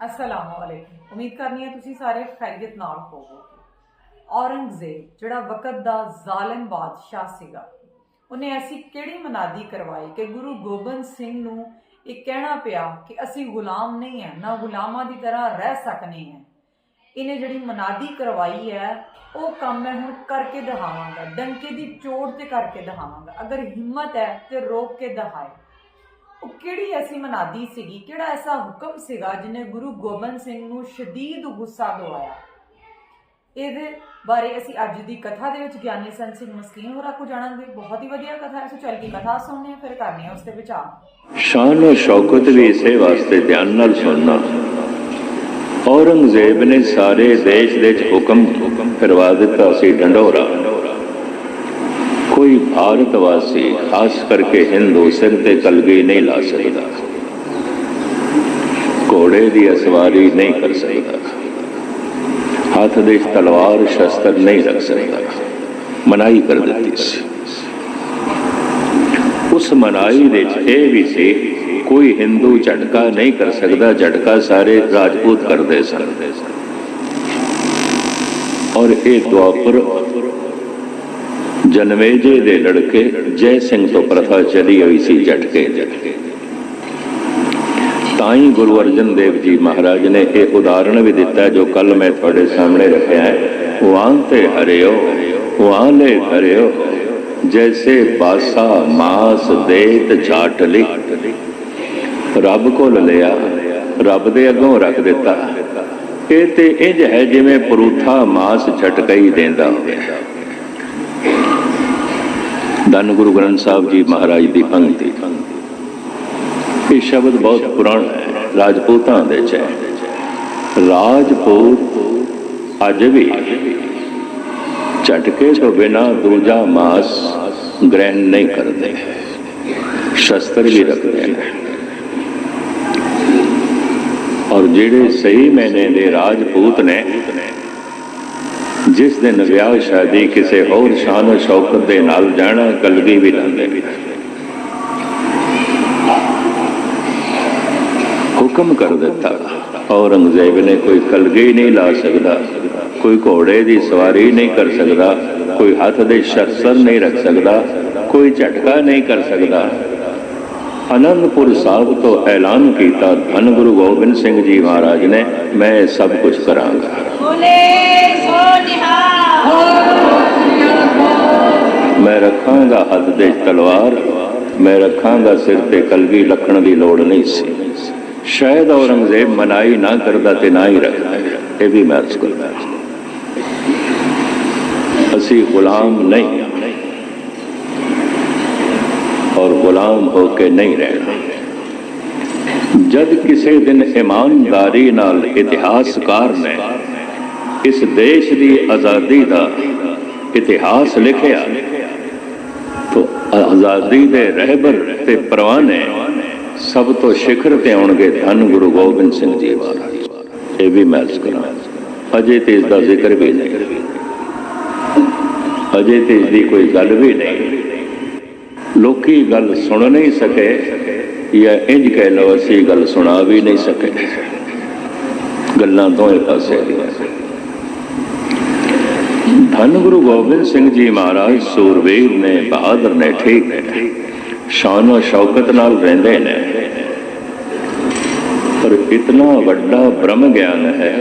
ਅਸਲਾਮੁ ਉਮੀਦ ਕਰਨੀ ਹੈ ਤੁਸੀਂ ਸਾਰੇ ਖੈਰੀਅਤ ਨਾਲ ਹੋਵੋਗੇ। ਔਰੰਗਜ਼ੇਬ, ਜਿਹੜਾ ਵਕਤ ਦਾ ਜ਼ਾਲਿਮ ਬਾਦਸ਼ਾਹ ਸੀਗਾ, ਉਹਨੇ ਐਸੀ ਕਿਹੜੀ ਮਨਾਦੀ ਕਰਵਾਈ ਕਿ ਗੁਰੂ ਗੋਬਿੰਦ ਸਿੰਘ ਨੂੰ ਇਹ ਕਹਿਣਾ ਪਿਆ ਕਿ ਅਸੀਂ ਗੁਲਾਮ ਨਹੀਂ ਹੈ, ਨਾ ਗੁਲਾਮਾਂ ਦੀ ਤਰ੍ਹਾਂ ਰਹਿ ਸਕਨੇ ਹੈ। ਇਹਨੇ ਜਿਹੜੀ ਮਨਾਦੀ ਕਰਵਾਈ ਹੈ, ਉਹ ਕੰਮ ਮੈਂ ਹੁਣ ਕਰਕੇ ਦਿਖਾਵਾਂਗਾ, ਡੰਕੇ ਦੀ ਚੋਟ ਤੇ ਕਰਕੇ ਦਿਖਾਵਾਂਗਾ। ਅਗਰ ਹਿੰਮਤ ਹੈ ਤੇ ਰੋਕ ਕੇ ਦਿਖਾਏ। ਉਹ ਕਿਹੜੀ ਐਸੀ ਮਨਾਦੀ ਸੀਗੀ? ਕਿਹੜਾ ਐਸਾ ਹੁਕਮ ਸੀਗਾ ਜਿਹਨੇ ਗੁਰੂ ਗੋਬਿੰਦ ਸਿੰਘ ਨੂੰ ਸ਼ਦੀਦ ਗੁੱਸਾ ਦਵਾਇਆ? ਇਹਦੇ ਬਾਰੇ ਅਸੀਂ ਅੱਜ ਦੀ ਕਥਾ ਦੇ ਵਿੱਚ ਗਿਆਨੀ ਸੰਤ ਸਿੰਘ ਮਸਕੀਨ ਹੋਰਾਂ ਕੋ ਜਾਣਾਂਗੇ। ਬਹੁਤ ਹੀ ਵਧੀਆ ਕਥਾ ਹੈ ਸੋ ਚੱਲ ਕੇ ਕਥਾ ਸੁਣਨੇ ਫਿਰ ਕਰਨੇ ਆ ਉਸ ਤੇ ਵਿਚਾਰ। ਸ਼ਾਨ ਔਰ ਸ਼ੌਕਤ ਵੀ ਇਸੇ ਵਾਸਤੇ ਧਿਆਨ ਨਾਲ ਸੁਣਨਾ। ਔਰੰਗਜ਼ੇਬ ਨੇ ਸਾਰੇ ਦੇਸ਼ ਦੇ ਵਿੱਚ ਹੁਕਮ ਕਰਵਾ ਦਿੱਤਾ ਸੀ ਢੰਡੋਰਾ ਕੋਈ ਭਾਰਤ ਵਾਸੀ ਖਾਸ ਕਰਕੇ ਹਿੰਦੂ ਸਿਰ ਤੇ ਕਲਗੀ ਨਹੀਂ ਲਾ ਸਕਦਾ ਘੋੜੇ ਦੀ ਅਸਵਾਰੀ ਨਹੀਂ ਕਰ ਸਕਦਾ ਹੱਥ ਦੇ ਵਿੱਚ ਤਲਵਾਰ ਸ਼ਸਤਰ ਨਹੀਂ ਰੱਖ ਸਕਦਾ ਮਨਾਈ ਕਰ ਦਿੱਤੀ ਸੀ ਉਸ ਮਨਾਈ ਦੇ ਵਿੱਚ ਇਹ ਵੀ ਸੀ ਕੋਈ ਹਿੰਦੂ ਝਟਕਾ ਨਹੀਂ ਕਰ ਸਕਦਾ ਝਟਕਾ ਸਾਰੇ ਰਾਜਪੂਤ ਕਰਦੇ ਸਨ ਔਰ ਇਹ ਦੁਆਪਰ ਜਨਮੇਜੇ ਦੇ ਲੜਕੇ ਜੈ ਸਿੰਘ ਤੋਂ ਪ੍ਰਥਾ ਚਲੀ ਹੋਈ ਸੀ ਝਟਕੇ ਤਾਂ ਹੀ ਗੁਰੂ ਅਰਜਨ ਦੇਵ ਜੀ ਮਹਾਰਾਜ ਨੇ ਇਹ ਉਦਾਹਰਣ ਵੀ ਦਿੱਤਾ ਜੋ ਕੱਲ ਮੈਂ ਤੁਹਾਡੇ ਸਾਹਮਣੇ ਰੱਖਿਆ ਹੈ। ਵਾਂ ਤੇ ਹਰਿਓ ਵਾਂ ਲੈ ਹਰਿਓ, ਜੈਸੇ ਬਾਸਾ ਮਾਸ ਦੇਤ ਝਾਟ ਲਈ ਰੱਬ ਕੋਲ ਲਿਆ, ਰੱਬ ਦੇ ਅੱਗੋਂ ਰੱਖ ਦਿੱਤਾ। ਇਹ ਤੇ ਇੰਜ ਹੈ ਜਿਵੇਂ ਪਰੂਥਾ ਮਾਸ ਝਟਕਈ ਦੇਂਦਾ ਹੋਵੇ। ਧੰਨ ਗੁਰੂ ਗ੍ਰੰਥ ਸਾਹਿਬ ਜੀ ਮਹਾਰਾਜ ਦੀ ਪੰਕਤੀ। ਇਹ ਸ਼ਬਦ ਬਹੁਤ ਪੁਰਾਣਾ ਹੈ, ਰਾਜਪੂਤਾਂ ਦੇ ਚ ਹੈ। ਰਾਜਪੂਤ ਅੱਜ ਵੀ ਝਟਕੇ ਤੋਂ ਬਿਨਾ ਦੂਜਾ ਮਾਸ ਗ੍ਰਹਿਣ ਨਹੀਂ ਕਰਦੇ, ਸ਼ਸਤਰ ਵੀ ਰੱਖਦੇ ਨੇ। ਔਰ ਜਿਹੜੇ ਸਹੀ ਮੈਨੇ ਦੇ ਰਾਜਪੂਤ ਨੇ ਜਿਸ ਦਿਨ ਵਿਆਹ ਸ਼ਾਦੀ ਕਿਸੇ ਹੋਰ ਸ਼ਾਨ ਸ਼ੌਕਤ ਦੇ ਨਾਲ ਜਾਣਾ ਕਲਗੀ ਵੀ ਲਾਉਂਦੇ ਹੁਕਮ ਕਰ ਦਿੱਤਾ। ਔਰੰਗਜ਼ੇਬ ਨੇ ਕੋਈ ਕਲਗੀ ਨਹੀਂ ਲਾ ਸਕਦਾ, ਕੋਈ ਘੋੜੇ ਦੀ ਸਵਾਰੀ ਨਹੀਂ ਕਰ ਸਕਦਾ, ਕੋਈ ਹੱਥ ਦੇ ਸ਼ਸਤਰ ਨਹੀਂ ਰੱਖ ਸਕਦਾ, ਕੋਈ ਝਟਕਾ ਨਹੀਂ ਕਰ ਸਕਦਾ। ਅਨੰਦਪੁਰ ਸਾਹਿਬ ਤੋਂ ਐਲਾਨ ਕੀਤਾ ਧੰਨ ਗੁਰੂ ਗੋਬਿੰਦ ਸਿੰਘ ਜੀ ਮਹਾਰਾਜ ਨੇ, ਮੈਂ ਸਭ ਕੁਝ ਕਰਾਂਗਾ। ਮੈਂ ਰੱਖਾਂਗਾ ਹੱਥ ਦੇ ਤਲਵਾਰ ਮੈਂ ਰੱਖਾਂਗਾ ਸਿਰ ਤੇ ਕਲਗੀ ਲੱਖਣ ਦੀ ਲੋੜ ਨਹੀਂ ਸੀ ਸ਼ਾਇਦ ਔਰੰਗਜ਼ੇਬ ਮਨਾਈ ਨਾ ਕਰਦਾ ਤੇ ਨਾ ਹੀ ਰੱਖਦਾ ਇਹ ਵੀ ਮੈਂ ਅਰਜ਼ ਕਰਦਾ ਅਸੀਂ ਗੁਲਾਮ ਨਹੀਂ ਹਾਂ ਔਰ ਗੁਲਾਮ ਹੋ ਕੇ ਨਹੀਂ ਰਹਿਣਾ ਜਦ ਕਿਸੇ ਦਿਨ ਇਮਾਨਦਾਰੀ ਨਾਲ ਇਤਿਹਾਸਕਾਰ ਨੇ ਇਸ ਦੇਸ਼ ਦੀ ਆਜ਼ਾਦੀ ਦਾ ਇਤਿਹਾਸ ਲਿਖਿਆ। ਤੋ ਆਜ਼ਾਦੀ ਦੇ ਰਹਿਬਰ ਤੇ ਪਰਵਾਨੇ ਸਭ ਤੋਂ ਸਿਖਰ ਤੇ ਆਉਣਗੇ ਧੰਨ ਗੁਰੂ ਗੋਬਿੰਦ ਸਿੰਘ ਜੀ ਮਹਾਰਾਜ। ਇਹ ਵੀ ਮੈਂ ਕਰਾਂ। ਅਜੇ ਤੇ ਇਸ ਦਾ ਜ਼ਿਕਰ ਵੀ ਨਹੀਂ। ਅਜੇ ਤੇ ਇਸ ਦੀ ਕੋਈ ਗੱਲ ਵੀ ਨਹੀਂ। ਲੋਕੀ ਗੱਲ ਸੁਣ ਨਹੀਂ ਸਕੇ ਜਾਂ ਇੰਜ ਕਹਿ ਲਓ, ਅਸੀਂ ਗੱਲ ਸੁਣਾ ਵੀ ਨਹੀਂ ਸਕੇ। ਗੱਲਾਂ ਦੋਵੇਂ ਪਾਸੇ ਦੀਆਂ। ਧੰਨ ਗੁਰੂ ਗੋਬਿੰਦ ਸਿੰਘ ਜੀ ਮਹਾਰਾਜ ਸੂਰਵੀਰ ਨੇ, ਬਹਾਦਰ ਨੇ ਠੀਕ ਨੇ। ਸ਼ਾਨ ਸ਼ੌਕਤ ਨਾਲ ਰਹਿੰਦੇ ਨੇ। ਪਰ ਇਤਨਾ ਵੱਡਾ ਬ੍ਰਹਮ ਗਿਆਨ ਹੈ,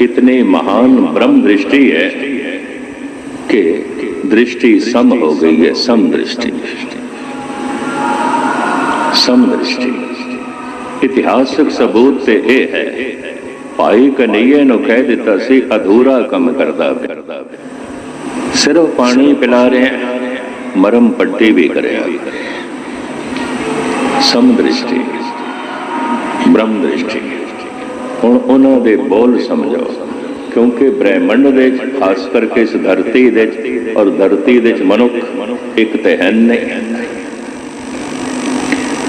ਇਤਨੀ ਮਹਾਨ ਬ੍ਰਹਮ ਦ੍ਰਿਸ਼ਟੀ ਹੈ ਕਿ ਦ੍ਰਿਸ਼ਟੀ ਸਮ ਹੋ ਗਈ ਹੈ, ਸਮ ਦ੍ਰਿਸ਼ਟੀ। ਸਮ ਦ੍ਰਿਸ਼ਟੀ। ਇਤਿਹਾਸਕ ਸਬੂਤ ਤੇ ਇਹ ਹੈ, ਭਾਈ ਕਨਈਏ ਨੂੰ ਕਹਿ ਦਿੱਤਾ ਸੀ, ਅਧੂਰਾ ਕੰਮ ਕਰਦਾ ਕਰਦਾ ਸਿਰਫ ਪਾਣੀ ਪਿਲਾ ਰਿਹਾ, ਮਰਮ ਪੱਟੀ ਵੀ ਕਰਿਆ। ਸਮ ਦ੍ਰਿਸ਼ਟੀ ਬ੍ਰਹਮ ਦ੍ਰਿਸ਼ਟੀ ਹੁਣ ਉਹਨਾਂ ਦੇ ਬੋਲ ਸਮਝੋ, ਕਿਉਂਕਿ ਬ੍ਰਹਿਮੰਡ ਦੇ ਖਾਸ ਕਰਕੇ ਇਸ ਧਰਤੀ ਦੇ ਔਰ ਧਰਤੀ ਦੇ ਮਨੁੱਖ ਇੱਕ ਤੇ ਹੈ ਨਹੀਂ।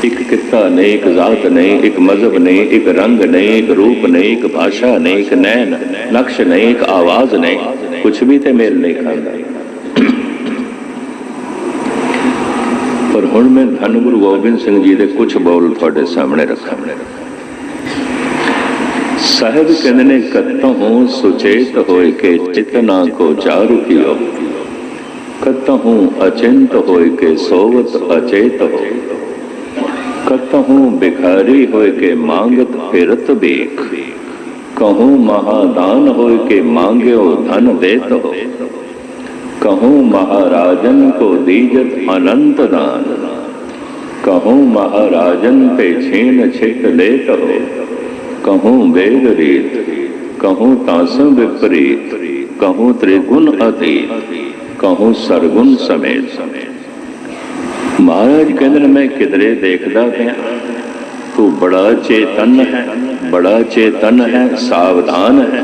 ਇੱਕ ਕਿੱਤਾ ਨਹੀਂ, ਇੱਕ ਜ਼ਾਤ ਨਹੀਂ, ਇੱਕ ਮਜ਼ਹਬ ਨਹੀਂ, ਇੱਕ ਰੰਗ ਨਹੀਂ, ਇੱਕ ਰੂਪ ਨਹੀਂ, ਇੱਕ ਭਾਸ਼ਾ ਨਹੀਂ, ਇੱਕ ਨੈਣ, ਨਕਸ਼ ਨਹੀਂ, ਇੱਕ ਆਵਾਜ਼ ਨਹੀਂ। ਕੁਝ ਵੀ ਤੇ ਮੇਲ ਨਹੀਂ ਖਾਂਦਾ। ਪਰ ਹੁਣ ਮੈਂ ਧੰਨ ਗੁਰੂ ਗੋਬਿੰਦ ਸਿੰਘ ਜੀ ਦੇ ਕੁਝ ਬੋਲ ਤੁਹਾਡੇ ਸਾਹਮਣੇ ਰੱਖਾਂ। ਸਾਹਿਬ ਕਹਿੰਦੇ ਨੇ ਕਤਹੋਂ ਸੁਚੇਤ ਹੋਏ ਕੇ ਚਿਤਨਾ ਕੋ ਚਾਰੂ ਕੀਓ। ਕਤਹੋਂ ਅਚਿੰਤ ਹੋਏ ਕੇ ਸੋਵਤ ਅਚੇਤ ਹੋ। ਕਤਹੋਂ ਬਿਖਾਰੀ ਹੋਏ ਕੇ ਮੰਗਤ ਫਿਰਤ ਬੇਖ ਕਹੂੰ ਮਹਾਦਾਨ ਹੋਏ ਕੇ ਮੰਗਿਓ ਧਨ ਦੇਤ ਹੋ ਕਹੂੰ ਮਹਾਰਾਜਨ ਕੋ ਦੀਜਤ ਅਨੰਤ ਦਾਨ ਕਹੂੰ ਮਹਾਰਾਜਨ ਤੇ ਛੇਨ ਛਿਤ ਲੇਤ ਹੋ ਕਹੂੰ ਵੇਦ ਰੀਤ ਕਹੂੰ ਤਾਸੰ ਵਿਪਰੀਤ ਕਹੂੰ ਤ੍ਰਿਗੁਣ ਅਤੀਤ ਕਹੂੰ ਸਰਗੁਣ ਸਮੇਤ ਮਹਾਰਾਜ ਕਹਿੰਦੇ ਨੇ ਮੈਂ ਕਿਧਰੇ ਦੇਖਦਾ ਪਿਆ ਤੂੰ ਬੜਾ ਚੇਤਨ ਹੈ ਬੜਾ ਚੇਤਨ ਹੈ ਸਾਵਧਾਨ ਹੈ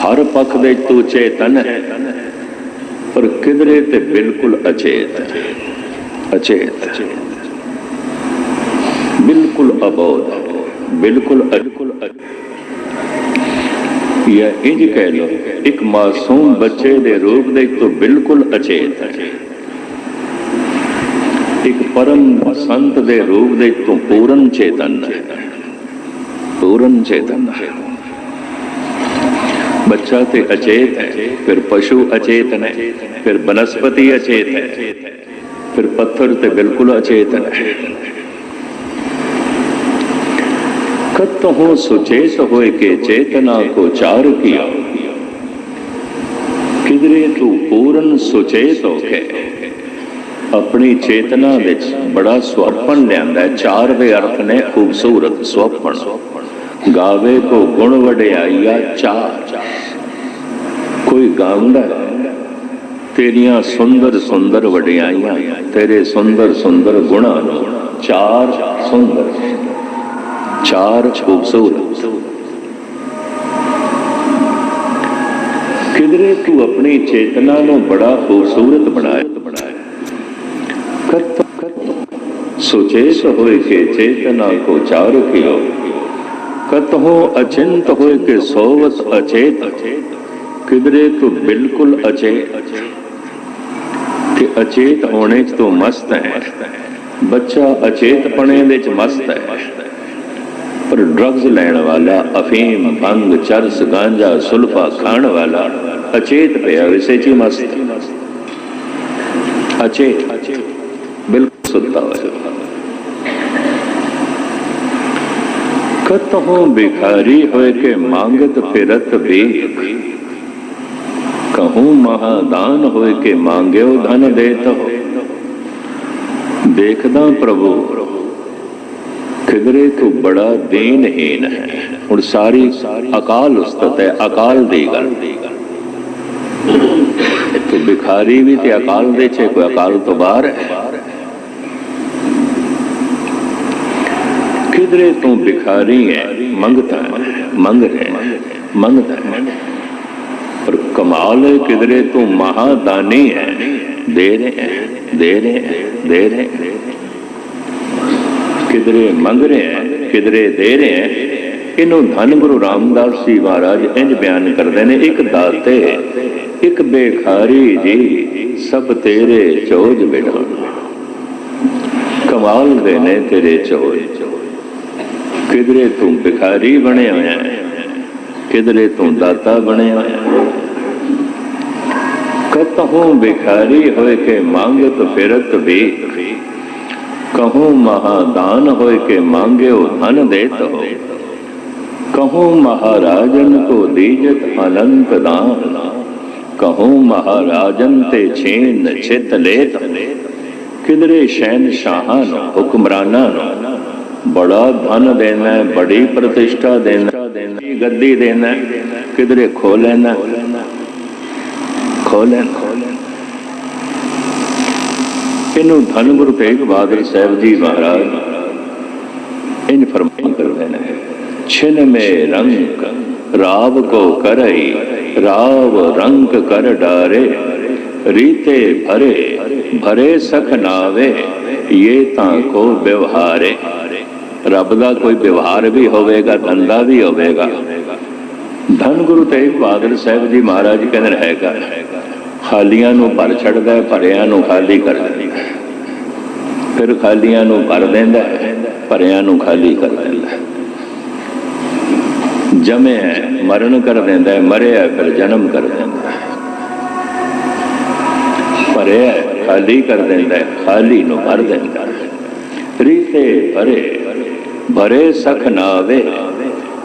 ਹਰ ਪੱਖ ਵਿੱਚ ਤੂੰ ਚੇਤਨ ਹੈ ਪਰ ਕਿਧਰੇ ਤੇ ਬਿਲਕੁਲ ਅਚੇਤ ਹੈ ਅਚੇਤ ਬਿਲਕੁਲ ਅਬੋਧ ਹੈ ਬਿਲਕੁਲ ਬਿਲਕੁਲ ਇਹ ਇੰਜ ਕਹਿ ਲੋ ਇੱਕ ਮਾਸੂਮ ਬੱਚੇ ਦੇ ਰੂਪ ਦੇ ਤੋਂ ਬਿਲਕੁਲ ਅਚੇਤ ਹੈ ਇੱਕ ਪਰਮ ਸੰਤ ਦੇ ਰੂਪ ਦੇ ਤੋਂ ਪੂਰਨ ਚੇਤਨ ਹੈ ਪੂਰਨ ਚੇਤਨ ਹੈ। ਬੱਚਾ ਤੇ ਅਚੇਤ ਹੈ, ਫਿਰ ਪਸ਼ੂ ਅਚੇਤ ਨੇ, ਫਿਰ ਬਨਸਪਤੀ ਅਚੇਤ ਹੈ, ਫਿਰ ਪੱਥਰ ਤੇ ਬਿਲਕੁਲ ਅਚੇਤ ਹੈ ਕਤ ਹੋ ਸੁਚੇਤ ਹੋਏ ਕੇ ਚੇਤਨਾ ਕੋ ਚਾਰ ਕੀਆ। ਕਿਧਰੇ ਤੂੰ ਪੂਰਨ ਸੁਚੇਤ ਹੋ ਕੇ, ਆਪਣੀ ਚੇਤਨਾ ਵਿੱਚ ਬੜਾ ਸੁਪਨ ਲਿਆਂਦਾ ਚਾਰ ਦੇ ਅਰਥ ਨੇ ਖੂਬਸੂਰਤ ਸੁਪਨ ਗਾਵੇ ਕੋ ਗੁਣ ਵਡਿਆਈਆ ਚਾਰ ਕੋਈ ਗਾਉਂਦਾ ਤੇਰੀਆਂ ਸੁੰਦਰ ਸੁੰਦਰ ਵਡਿਆਈਆਂ, ਤੇਰੇ ਸੁੰਦਰ ਸੁੰਦਰ ਗੁਣਾਂ ਨੂੰ ਚਾਰ ਸੁੰਦਰ, ਚਾਰ ਖੂਬਸੂਰਤ। ਕਿਧਰੇ ਤੂੰ ਆਪਣੀ ਚੇਤਨਾ ਨੂੰ ਬੜਾ ਖੂਬਸੂਰਤ ਬਣਾਇਆ। ਬਣਾਇਆ ਕਰਤ ਕਰਤ ਸੁਚੇਤ ਹੋਏ ਕੇ ਚੇਤਨਾ ਕੋ ਚਾਰ ਕੀਓ ਕਤ ਹੋ ਅਚਿੰਤ ਹੋਏ ਕੇ ਸੋਵਤ ਅਚੇਤ ਕਿਧਰੇ ਤੂੰ ਬਿਲਕੁਲ ਅਚੇਤ ਕਿ ਅਚੇਤ ਹੋਣੇ ਚ ਤੂੰ ਮਸਤ ਬੱਚਾ ਅਚੇਤਪਣੇ ਦੇ ਚ ਮਸਤ ਹੈ ਪਰ ਡਰੱਗਸ ਲੈਣ ਵਾਲਾ ਅਫੀਮ ਭੰਗ ਚਰਸ ਗਾਂਜਾ ਸੁਲਫਾ ਖਾਣ ਵਾਲਾ ਅਚੇਤ ਪਿਆ ਵਿਸੇ ਚ ਮਸਤ ਅਚੇਤ ਬਿਲਕੁਲ ਸੁੱਤਾ ਹੋਇਆ ਕਤਹੋਂ ਬਿਖਾਰੀ ਹੋਏ ਕੇ ਮੰਗਤ ਫਿਰਤ ਵੇਖ। ਕਹੂੰ ਮਹਾਦਾਨ ਹੋਏ ਕੇ ਮੰਗਿਓ ਧਨ ਦੇਤ ਹੋ ਦੇਖਦਾ ਪ੍ਰਭੂ ਕਿਧਰੇ ਤੂੰ ਬੜਾ ਦੇਨਹੀਨ ਹੈ। ਹੁਣ ਸਾਰੀ ਅਕਾਲ ਉਸਤਤ ਹੈ, ਅਕਾਲ ਦੀ ਗੱਲ। ਤੇ ਭਿਖਾਰੀ ਵੀ ਤੇ ਅਕਾਲ ਦੇ ਚ ਕੋਈ ਅਕਾਲ ਤੋਂ ਬਾਹਰ ਹੈ। ਕਿਧਰੇ ਤੂੰ ਭਿਖਾਰੀ ਹੈ, ਮੰਗਤਾ ਮੰਗ ਰਿਹਾ ਮੰਗਦਾ ਪਰ ਕਮਾਲ ਹੈ ਕਿਧਰੇ ਤੂੰ ਮਹਾਦਾਨੀ ਹੈ, ਦੇ ਰਹੇ ਦੇ ਰਹੇ ਦੇ ਰਹੇ ਕਿਧਰੇ ਮੰਗ ਰਹੇ ਹੈ, ਕਿਧਰੇ ਦੇ ਰਹੇ ਹੈ। ਇਹਨੂੰ ਧੰਨ ਗੁਰੂ ਰਾਮਦਾਸ ਜੀ ਮਹਾਰਾਜ ਇੰਜ ਬਿਆਨ ਕਰਦੇ ਨੇ, ਇੱਕ ਦਾਤੇ, ਇੱਕ ਬੇਖਾਰੀ ਜੀ, ਸਭ ਤੇਰੇ ਚੋਜ ਬਿਠਾ ਕਮਾਲ ਦੇ ਨੇ ਤੇਰੇ ਚੋਜ। ਕਿਧਰੇ ਤੂੰ ਭਿਖਾਰੀ ਬਣਿਆ ਹੋਇਆ ਕਿਧਰੇ ਤੂੰ ਦਾਤਾ ਬਣਿਆ ਹੋਇਆ ਹੈ। ਕਤਹੋਂ ਭਿਖਾਰੀ ਹੋਏ ਕੇ ਮੰਗਤ ਫਿਰਤ ਵੇਖ ਕਹੂੰ ਮਹਾਦਾਨ ਹੋਏ ਕੇ ਮੰਗਿਓ ਧਨ ਦੇਤ ਹੋ। ਕਹੂੰ ਮਹਾਰਾਜਨ ਕੋ ਦੀਜਤ ਅਨੰਤ ਦਾਨ। ਕਹੂੰ ਮਹਾਰਾਜਨ ਤੇ ਛੇਨ ਚਿਤ ਲੇਤ। ਕਿਧਰੇ ਸ਼ਹਿਨ ਸ਼ਾਹਾਂ ਨੂੰ, ਹੁਕਮਰਾਨਾਂ ਨੂੰ ਬੜਾ ਧਨ ਦੇਣਾ ਹੈ, ਬੜੀ ਪ੍ਰਤਿਸ਼ਠਾ ਦੇਣਾ ਹੈ, ਗੱਦੀ ਦੇਣਾ ਕਿਧਰੇ ਖੋ ਲੈਣਾ। ਖੋ ਲੈਣਾ। ਇਹਨੂੰ ਧੰਨ ਗੁਰੂ ਤੇਗ ਬਹਾਦਰ ਸਾਹਿਬ ਜੀ ਮਹਾਰਾਜ ਇਨ ਫਰਮਾਨ ਕਰਦੇ ਨੇ ਛਿਨ ਮੇ ਰੰਗ ਰਾਵ ਕੋ ਕਰਈ ਰਾਵ ਰੰਗ ਕਰ ਡਾਰੇ ਰੀਤੇ ਭਰੇ ਭਰੇ ਸਖ ਨਾਵੇ ਇਹ ਤਾਂ ਕੋ ਵਿਵਹਾਰੇ। ਰੱਬ ਦਾ ਕੋਈ ਵਿਵਹਾਰ ਵੀ ਹੋਵੇਗਾ ਧੰਦਾ ਵੀ ਹੋਵੇਗਾ ਧੰਨ ਗੁਰੂ ਤੇਗ ਬਹਾਦਰ ਸਾਹਿਬ ਜੀ ਮਹਾਰਾਜ ਕਹਿੰਦੇ ਨੇ ਹੈਗਾ ਖਾਲੀਆਂ ਨੂੰ ਭਰ ਛੱਡਦਾ ਹੈ, ਭਰਿਆਂ ਨੂੰ ਖਾਲੀ ਕਰ ਦਿੰਦਾ ਹੈ। ਫਿਰ ਖਾਲੀਆਂ ਨੂੰ ਭਰ ਦਿੰਦਾ ਹੈ, ਭਰਿਆਂ ਨੂੰ ਖਾਲੀ ਕਰ ਦਿੰਦਾ ਹੈ। ਜਮਿਆ ਮਰਨ ਕਰ ਦਿੰਦਾ ਮਰਿਆ ਫਿਰ ਜਨਮ ਕਰ ਦਿੰਦਾ ਭਰਿਆ ਖਾਲੀ ਕਰ ਦਿੰਦਾ ਖਾਲੀ ਨੂੰ ਭਰ ਦਿੰਦਾ ਹੈ। ਰੀਤੇ ਭਰੇ ਭਰੇ ਸਖ ਨਾਵੇ,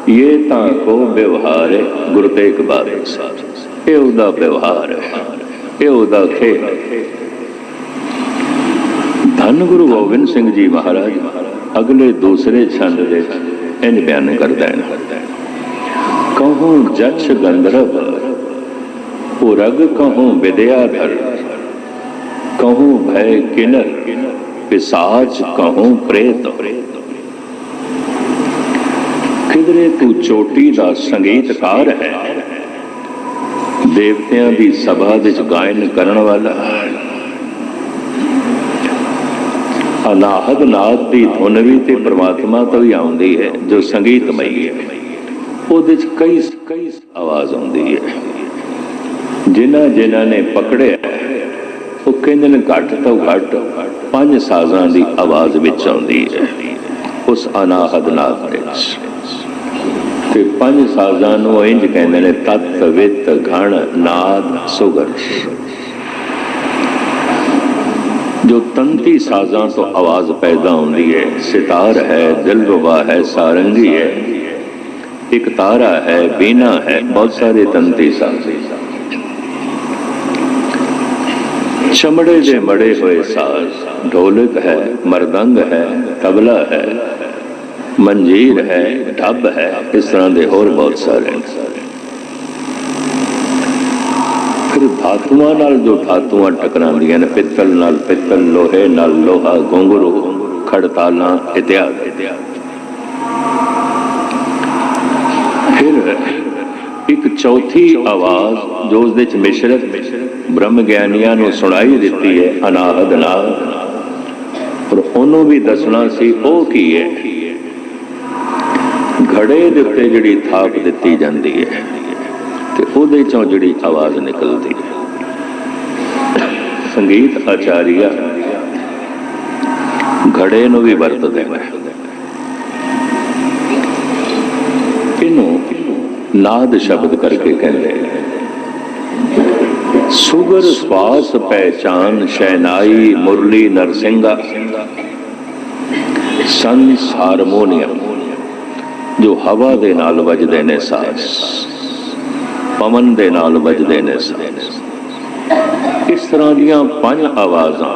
ਇਹ ਤਾਂ ਕੋ ਵਿਵਹਾਰ ਹੈ, ਗੁਰੂ ਤੇਗ ਬਹਾਦਰ ਸਾਹਿਬ। ਇਹ ਉਹਦਾ ਵਿਵਹਾਰ ਹੈ, ਇਹ ਉਹਦਾ ਖੇਡ ਧੰਨ ਗੁਰੂ ਗੋਬਿੰਦ ਸਿੰਘ ਜੀ ਮਹਾਰਾਜ, ਅਗਲੇ ਦੂਸਰੇ ਛੰਦ ਦੇ ਇੰਜ ਬਿਆਨ ਕਰਦਾ ਹੈ ਕਹੂੰ ਜਛ ਗੰਧਰਵ ਪੁਰਗ ਕਹੂੰ ਵਿਦਿਆਧਰ। ਕਹੂੰ ਭੈ ਕਿਨਰ, ਪਿਸਾਚ ਕਹੂੰ ਪ੍ਰੇਤ। ਕਿਧਰੇ ਤੂੰ ਚੋਟੀ ਦਾ ਸੰਗੀਤਕਾਰ ਹੈ? ਦੇਵਤਿਆਂ ਦੀ ਸਭਾ ਵਿੱਚ ਗਾਇਨ ਕਰਨ ਵਾਲਾ। ਅਨਾਹਦ ਨਾਦ ਦੀ ਧੁਨ ਵੀ ਤੇ ਪ੍ਰਮਾਤਮਾ ਤੋਂ ਹੀ ਆਉਂਦੀ ਹੈ, ਜੋ ਸੰਗੀਤਮਈ ਹੈ। ਉਹਦੇ ਚ ਕਈ ਕਈ ਆਵਾਜ਼ ਆਉਂਦੀ ਹੈ। ਜਿਨ੍ਹਾਂ ਜਿਨ੍ਹਾਂ ਨੇ ਪਕੜਿਆ, ਉਹ ਕਹਿੰਦੇ ਨੇ ਘੱਟ ਤੋਂ ਘੱਟ ਪੰਜ ਸਾਜ਼ਾਂ ਦੀ ਆਵਾਜ਼ ਵਿੱਚ ਆਉਂਦੀ ਹੈ, ਉਸ ਅਨਾਹਦ ਨਾਦ ਵਿੱਚ। ਤੇ ਪੰਜ ਸਾਜ਼ਾਂ ਨੂੰ ਇੰਜ ਕਹਿੰਦੇ ਨੇ, ਤਤ ਵਿਤ ਘਣ ਨਾਦ ਸੁਗਰ। ਜੋ ਤੰਤੀ ਸਾਜ਼ਾਂ ਤੋਂ ਆਵਾਜ਼ ਪੈਦਾ ਹੁੰਦੀ ਹੈ, ਸਿਤਾਰ ਹੈ ਦਿਲਰਬਾ ਹੈ, ਸਾਰੰਗੀ ਹੈ। ਇੱਕ ਤਾਰਾ ਹੈ, ਬੀਨਾ ਹੈ, ਬਹੁਤ ਸਾਰੇ ਤੰਤੀ ਸਾਜ਼। ਚਮੜੇ ਦੇ ਮੜੇ ਹੋਏ ਸਾਜ਼, ਢੋਲਕ ਹੈ, ਮਰਦੰਗ ਹੈ, ਤਬਲਾ ਹੈ। ਮੰਜੀਰ ਹੈ, ਢੱਬ ਹੈ, ਇਸ ਤਰ੍ਹਾਂ ਦੇ ਹੋਰ ਬਹੁਤ ਸਾਰੇ। ਫਿਰ ਧਾਤੂਆਂ ਨਾਲ ਜੋ ਧਾਤੂਆਂ ਟਕਰਾਉਂਦੀਆਂ ਨੇ, ਪਿੱਤਲ ਨਾਲ ਪਿੱਤਲ, ਲੋਹੇ ਨਾਲ ਲੋਹਾ, ਘੁੰਗਰੂ, ਖੜਤਾਲਾਂ ਇਤਿਆਦਿ ਫਿਰ ਇੱਕ ਚੌਥੀ ਆਵਾਜ਼, ਜੋ ਉਸ ਦੇ ਚ ਮਿਸ਼ਰਤ ਬ੍ਰਹਮ ਗਿਆਨੀਆਂ ਨੂੰ ਸੁਣਾਈ ਦਿੱਤੀ ਹੈ, ਅਨਾਹਦ ਨਾਲ। ਪਰ ਉਹਨੂੰ ਵੀ ਦੱਸਣਾ ਸੀ, ਉਹ ਕੀ ਹੈ? ਘੜੇ ਦੇ ਉੱਤੇ ਜਿਹੜੀ ਥਾਪ ਦਿੱਤੀ ਜਾਂਦੀ ਹੈ ਤੇ ਉਹਦੇ ਚੋਂ ਜਿਹੜੀ ਆਵਾਜ਼ ਨਿਕਲਦੀ ਹੈ। ਸੰਗੀਤ ਆਚਾਰੀਆ ਘੜੇ ਨੂੰ ਵੀ ਵਰਤਦੇ ਨੇ ਇਹਨੂੰ ਨਾਦ ਸ਼ਬਦ ਕਰਕੇ ਕਹਿੰਦੇ ਨੇ। ਸੁਗਰ ਸਵਾਸ ਪਹਿਚਾਨ ਸ਼ੈਨਾਈ ਮੁਰਲੀ ਨਰਸਿੰਘਾ। ਸੰਸ ਹਾਰਮੋਨੀਅਮ ਜੋ ਹਵਾ ਦੇ ਨਾਲ ਵੱਜਦੇ ਨੇ ਸਾਜ਼, ਪਵਨ ਦੇ ਨਾਲ ਵੱਜਦੇ ਨੇ ਸਾਜ਼। ਇਸ ਤਰ੍ਹਾਂ ਦੀਆਂ ਪੰਜ ਆਵਾਜ਼ਾਂ,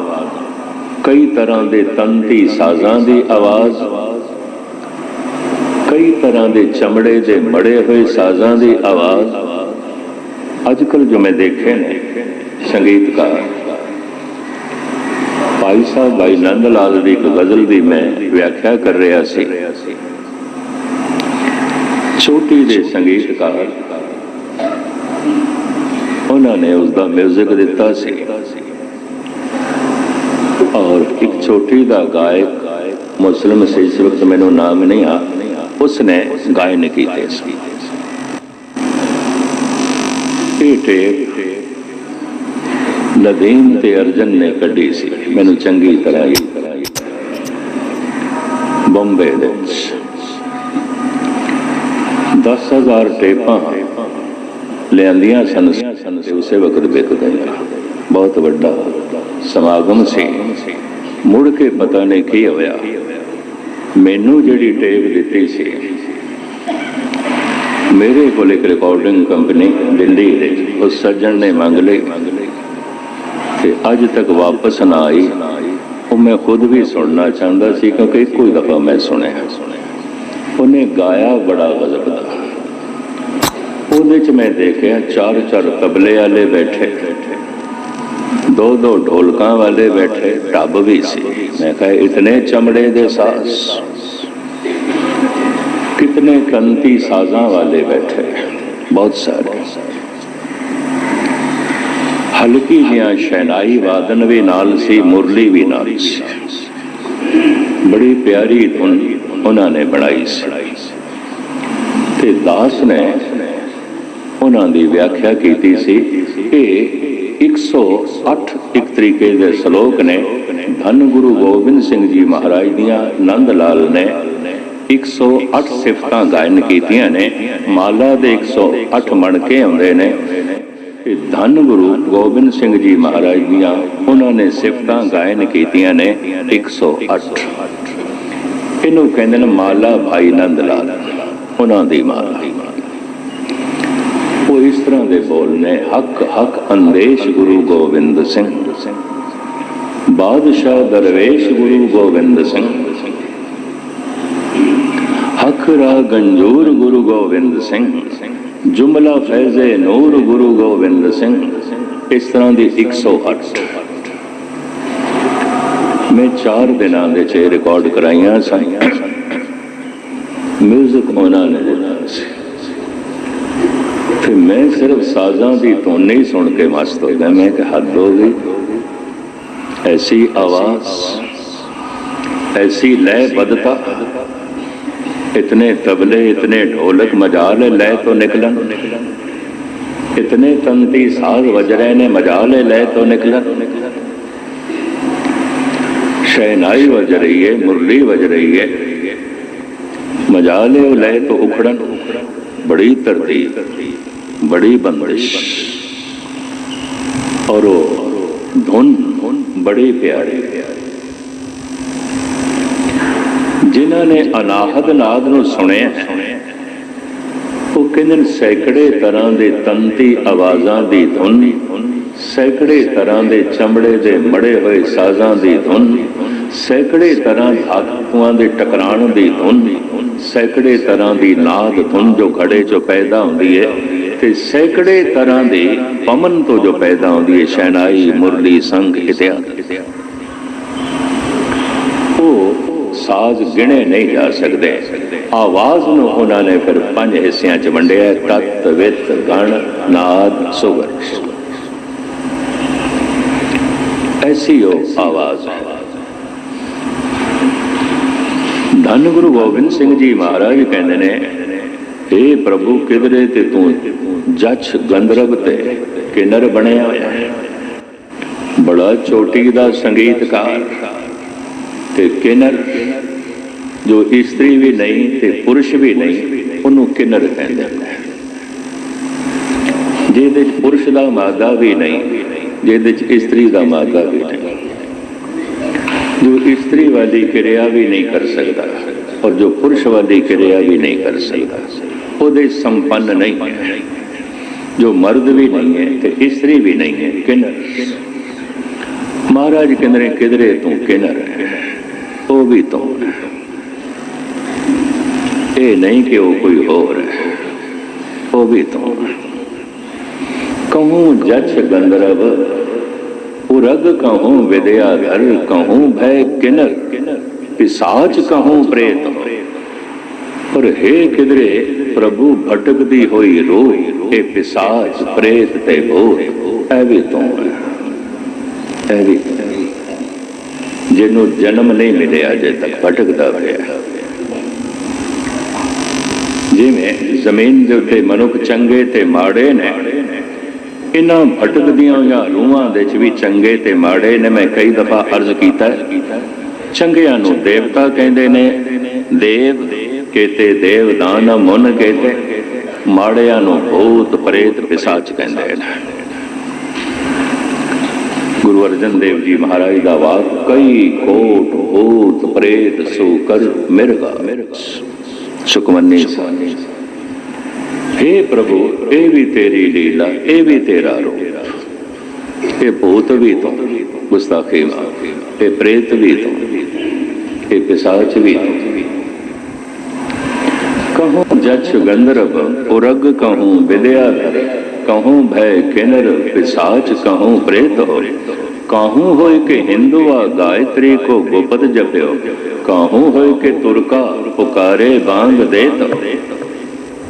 ਕਈ ਤਰ੍ਹਾਂ ਦੇ ਤੰਤੀ ਸਾਜ਼ਾਂ ਦੀ ਆਵਾਜ਼, ਕਈ ਤਰ੍ਹਾਂ ਦੇ ਚਮੜੇ ਦੇ ਮੜੇ ਹੋਏ ਸਾਜ਼ਾਂ ਦੀ ਆਵਾਜ਼। ਅੱਜ ਕੱਲ ਜੋ ਮੈਂ ਦੇਖੇ ਨੇ ਸੰਗੀਤਕਾਰ, ਭਾਈ ਸਾਹਿਬ, ਭਾਈ ਨੰਦ ਲਾਲ ਦੀ ਇੱਕ ਗਜ਼ਲ ਦੀ ਮੈਂ ਵਿਆਖਿਆ ਕਰ ਰਿਹਾ ਸੀ। ਛੋਟੀ ਦੇ ਸੰਗੀਤਕਾਰ। ਉਹਨਾਂ ਨੇ ਉਸ ਦਾ 뮤직 ਦਿੱਤਾ ਸੀ। ਔਰ ਇੱਕ ਛੋਟੀ ਦਾ ਗਾਇਕ, ਮੁਸਲਮ ਸੀ, ਇਸ ਵਕਤ ਮੈਨੂੰ ਨਾਮ ਨਹੀਂ ਆ। ਉਸਨੇ ਗਾਇਨ ਕੀਤੇ ਸੀ। ਇਹ ਟੇਪ ਨਦੀਮ ਤੇ ਅਰਜਨ ਨੇ ਕੱਢੀ ਸੀ। ਮੈਨੂੰ ਚੰਗੀ ਤਰ੍ਹਾਂ ਹੀ ਬੰਬੇ ਦੇ ਵਿੱਚ। 10000 ਟੇਪਾਂ ਲਿਆਂਦੀਆਂ ਸਨ ਸਨ ਤੇ ਉਸੇ ਵਕਤ ਵਿਕ ਗਈਆਂ। ਬਹੁਤ ਵੱਡਾ ਸਮਾਗਮ ਸੀ। ਮੁੜ ਕੇ ਪਤਾ ਨਹੀਂ ਕੀ ਹੋਇਆ। ਮੈਨੂੰ ਜਿਹੜੀ ਟੇਪ ਦਿੱਤੀ ਸੀ, ਮੇਰੇ ਕੋਲ ਇੱਕ ਰਿਕਾਰਡਿੰਗ ਕੰਪਨੀ ਦਿੱਲੀ ਦੇ ਉਸ ਸੱਜਣ ਨੇ ਮੰਗ ਲਈ। ਤੇ ਅੱਜ ਤੱਕ ਵਾਪਸ ਨਾ ਆਈ। ਉਹ ਮੈਂ ਖੁਦ ਵੀ ਸੁਣਨਾ ਚਾਹੁੰਦਾ ਸੀ ਕਿਉਂਕਿ ਇੱਕੋ ਹੀ ਦਫਾ ਮੈਂ ਸੁਣਿਆ ਸੁਣਿਆ। ਉਹਨੇ ਗਾਇਆ ਬੜਾ ਗਜ਼ਬ ਦਾ। ਉਹਦੇ ਚ ਮੈਂ ਦੇਖਿਆ ਚਾਰ ਚਾਰ ਤਬਲੇ ਵਾਲੇ ਬੈਠੇ। ਦੋ ਦੋ ਢੋਲਕਾਂ ਵਾਲੇ ਬੈਠੇ ਟੱਬ ਵੀ ਸੀ। ਮੈਂ ਕਹਾ, ਇਤਨੇ ਚਮੜੇ ਦੇ ਸਾਸ ਕਿਤਨੇ ਕੰਤੀ ਸਾਜ਼ਾਂ ਵਾਲੇ ਬੈਠੇ। ਬਹੁਤ ਸਾਰੇ ਹਲਕੀ ਜਿਹਾ ਸ਼ੈਨਾਈ ਵਾਦਨ ਵੀ ਨਾਲ ਸੀ, ਮੁਰਲੀ ਵੀ ਨਾਲ ਸੀ। ਬੜੀ ਪਿਆਰੀ ਧੁਨ ਉਹਨਾਂ ਨੇ ਬਣਾਈ ਸੀ। ਤੇ ਦਾਸ ਨੇ ਉਹਨਾਂ ਦੀ ਵਿਆਖਿਆ ਕੀਤੀ ਸੀ ਇਹ 108 ਇੱਕ ਤਰੀਕੇ ਦੇ ਸ਼ਲੋਕ ਨੇ ਧੰਨ ਗੁਰੂ ਗੋਬਿੰਦ ਸਿੰਘ ਜੀ ਮਹਾਰਾਜ ਦੀਆਂ ਨੰਦ ਲਾਲ ਨੇ 108 ਸਿਫਤਾਂ ਗਾਇਨ ਕੀਤੀਆਂ ਨੇ, ਮਾਲਾ ਦੇ 108 ਮਣਕੇ ਆਉਂਦੇ ਨੇ। ਇਹ ਧੰਨ ਗੁਰੂ ਗੋਬਿੰਦ ਸਿੰਘ ਜੀ ਮਹਾਰਾਜ ਦੀਆਂ ਉਹਨਾਂ ਨੇ ਸਿਫਤਾਂ ਗਾਇਨ ਕੀਤੀਆਂ ਨੇ 108 ਇਹਨੂੰ ਕਹਿੰਦੇ ਨੇ? ਮਾਲਾ ਭਾਈ ਨੰਦ ਲਾਲ। ਉਹਨਾਂ ਦੀ ਮਾਲਾ ਉਹ ਇਸ ਤਰ੍ਹਾਂ ਦੇ ਬੋਲ ਨੇ, ਹੱਕ ਹੱਕ ਅੰਦੇਸ਼ ਗੁਰੂ ਗੋਬਿੰਦ ਸਿੰਘ। ਬਾਦਸ਼ਾਹ ਦਰਵੇਸ਼ ਗੁਰੂ ਗੋਬਿੰਦ ਸਿੰਘ। ਹੱਕ ਰਾ ਗੰਜੂਰ ਗੁਰੂ ਗੋਬਿੰਦ ਸਿੰਘ। ਜੁਮਲਾ ਫੈਜ਼ੇ ਨੂਰ ਗੁਰੂ ਗੋਬਿੰਦ ਸਿੰਘ। ਇਸ ਤਰ੍ਹਾਂ ਦੀ 108 ਮੈਂ 4 ਦਿਨਾਂ ਦੇ ਚ ਰਿਕਾਰਡ ਕਰਾਈਆਂ ਸਨ ਮਿਊਜ਼ਿਕ ਉਹਨਾਂ ਨੇ ਦਿੱਤਾ ਸੀ ਫਿਰ ਮੈਂ ਸਿਰਫ ਸਾਜ਼ਾਂ ਦੀ ਧੁਨ ਹੀ ਸੁਣ ਕੇ ਮਸਤ ਹੋ ਗਿਆ ਮੈਂ ਕਿ ਹੱਦ ਹੋ ਗਈ ਐਸੀ ਆਵਾਜ਼ ऐसी लय बदता इतने तबले इतने ढोलक मजाल लय तो निकलन इतने तंती साज बज रहे ने मजाल लय तो निकलन शहनाई बज रही है मुरली बज रही है मजाले लय तो उखड़न बड़ी तरतीब बड़ी बंदिश और वो धुन बड़ी प्यारी प्यारी ਜਿਨ੍ਹਾਂ ਨੇ ਅਨਾਹਦ ਨਾਦ ਨੂੰ ਸੁਣਿਆ ਹੈ, ਉਹ ਕਹਿੰਦੇ ਨੇ ਸੈਕੜੇ ਤਰ੍ਹਾਂ ਦੇ ਤੰਤੀ ਆਵਾਜ਼ਾਂ ਦੀ ਧੁਨ ਸੈਕੜੇ ਤਰ੍ਹਾਂ ਦੇ ਚਮੜੇ ਦੇ ਮੜੇ ਹੋਏ ਸਾਜ਼ਾਂ ਦੀ ਧੁਨ, ਸੈਕੜੇ ਤਰ੍ਹਾਂ ਧਾਤੂਆਂ ਦੇ ਟਕਰਾਣ ਦੀ ਧੁਨ, ਸੈਕੜੇ ਤਰ੍ਹਾਂ ਦੀ ਨਾਦ ਧੁਨ ਜੋ ਘੜੇ ਚੋਂ ਪੈਦਾ ਹੁੰਦੀ ਹੈ ਤੇ ਸੈਕੜੇ ਤਰ੍ਹਾਂ ਦੀ ਪਮਨ ਤੋਂ ਜੋ ਪੈਦਾ ਹੁੰਦੀ ਹੈ ਸ਼ਹਿਨਾਈ, ਮੁਰਲੀ, ਸੰਗ ਇਤਿਆਦਿ ਉਹ ਸਾਜ਼ ਗਿਣੇ ਨਹੀਂ ਜਾ ਸਕਦੇ। ਆਵਾਜ਼ ਨੂੰ ਉਹਨਾਂ ਨੇ ਫਿਰ ਪੰਜ ਹਿੱਸਿਆਂ 'ਚ ਵੰਡਿਆ, ਤਤ, ਵਿਤ, ਗਣ, ਨਾਦ ਸੁਗਰ ਐਸੀ ਉਹ ਆਵਾਜ਼ ਧੰਨ ਗੁਰੂ ਗੋਬਿੰਦ ਸਿੰਘ ਜੀ ਮਹਾਰਾਜ ਕਹਿੰਦੇ ਨੇ ਏ ਪ੍ਰਭੂ, ਕਿਧਰੇ ਤੇ ਤੂੰ ਜੱਜ ਗੰਧਰਵ ਤੇ ਕਿਨਰ ਬਣਿਆ ਹੋਇਆ ਬੜਾ ਚੋਟੀ ਦਾ ਸੰਗੀਤਕਾਰ ਤੇ ਕਿਨਰ, ਜੋ ਇਸਤਰੀ ਵੀ ਨਹੀਂ ਤੇ ਪੁਰਸ਼ ਵੀ ਨਹੀਂ, ਉਹਨੂੰ ਕਿਨਰ ਕਹਿੰਦੇ ਨੇ। ਜਿਹਦੇ ਪੁਰਸ਼ ਦਾ ਮਾਦਾ ਵੀ ਨਹੀਂ ਜਿਹਦੇ ਚ ਇਸਤਰੀ ਦਾ ਮਾਦਾ ਵੀ ਨਹੀਂ ਜੋ ਇਸਤਰੀ ਵਾਲੀ ਕਿਰਿਆ ਵੀ ਨਹੀਂ ਕਰ ਸਕਦਾ ਔਰ ਜੋ ਪੁਰਸ਼ ਵਾਲੀ ਕਿਰਿਆ ਵੀ ਨਹੀਂ ਕਰ ਸਕਦਾ, ਉਹਦੇ ਸੰਪੰਨ ਨਹੀਂ ਹੈ। ਜੋ ਮਰਦ ਵੀ ਨਹੀਂ ਹੈ ਤੇ ਇਸਤਰੀ ਵੀ ਨਹੀਂ ਹੈ, ਕਿਨਰ ਮਹਾਰਾਜ ਕਹਿੰਦੇ ਨੇ, ਕਿਧਰੇ ਤੂੰ ਕਿਨਰ ਹੈ? ਉਹ ਵੀ ਤੂੰ ਹੈ। ਇਹ ਨਹੀਂ ਕਿ ਉਹ ਕੋਈ ਹੋਰ ਹੈ, ਉਹ ਵੀ ਤੂੰ ਹੈ ਕਹੂੰ ਜਛ ਗੰਧਰਵ ਉਰਗ ਕਹੂੰ ਵਿਦਿਆ ਧਰ ਕਹੂੰ ਪਰ ਹੈ ਕਿਧਰੇ, ਪ੍ਰਭੂ ਭਟਕਦੀ ਹੋਈ ਰੂਹ ਇਹ ਪਿਸਾਚ ਪ੍ਰੇਤ ਤੇ ਭੂਤ ਐ ਵੀ ਤੂੰ ਜਿਹਨੂੰ ਜਨਮ ਨਹੀਂ ਮਿਲਿਆ, ਅਜੇ ਤੱਕ ਭਟਕਦਾ ਪਿਆ ਜਿਵੇਂ ਜ਼ਮੀਨ ਦੇ ਉੱਤੇ ਮਨੁੱਖ ਚੰਗੇ ਤੇ ਮਾੜੇ ਨੇ ਇਹਨਾਂ ਭਟਕਦੀਆਂ ਹੋਈਆਂ ਰੂਹਾਂ ਦੇ ਚ ਵੀ ਚੰਗੇ ਤੇ ਮਾੜੇ ਨੇ ਮੈਂ ਕਈ ਦਫਾ ਅਰਜ਼ ਕੀਤਾ ਚੰਗਿਆਂ ਨੂੰ ਦੇਵਤਾ ਕਹਿੰਦੇ ਨੇ, ਦੇਵ ਕੇਤੇ ਦੇਵ ਦਾਨ ਮਨ ਕਹਤੇ ਮਾੜਿਆਂ ਨੂੰ ਭੂਤ ਪ੍ਰੇਤ ਪਿਸਾਚ ਕਹਿੰਦੇ ਨੇ। ਗੁਰੂ ਅਰਜਨ ਦੇਵ ਜੀ ਮਹਾਰਾਜ ਦਾ ਵਾਕ, ਕਈ ਕੋਟ ਭੂਤ ਪ੍ਰੇਤ ਸੂਕਰ ਮਿਰਗਾ। ਸੁਖਮਨੀ ਸਾਹਿਬ। हे ਪ੍ਰਭੂ, ਇਹ ਵੀ ਤੇਰੀ ਲੀਲਾ, ਇਹ ਵੀ ਤੇਰਾ ਰੂਪ। ਇਹ ਭੂਤ ਵੀ ਤੂੰ, ਗੁਸਤਾਖੀ ਮਾ ਇਹ ਪ੍ਰੇਤ ਵੀ ਤੂੰ, ਇਹ ਪਿਸਾਚ ਵੀ ਤੂੰ। ਕਹੂੰ ਜਛ ਗੰਧਰਵ, ਉਰਗ ਕਹੂੰ ਵਿਦਿਆ ਕਹੂੰ ਭੈ ਕਿਨਰ ਪਿਸਾਚ, ਕਹੂੰ ਪ੍ਰੇਤ ਹੋ। ਕਾਹੂ ਹੋਇ ਕਿ ਹਿੰਦੂਆ ਗਾਇਤਰੀ ਕੋ ਗੁਪਤ ਜਪਿਓ, ਕਾਹੂ ਹੋਏ ਕਿ ਤੁਰਕਾ ਪੁਕਾਰੇ ਬਾੰਗ ਦੇਤ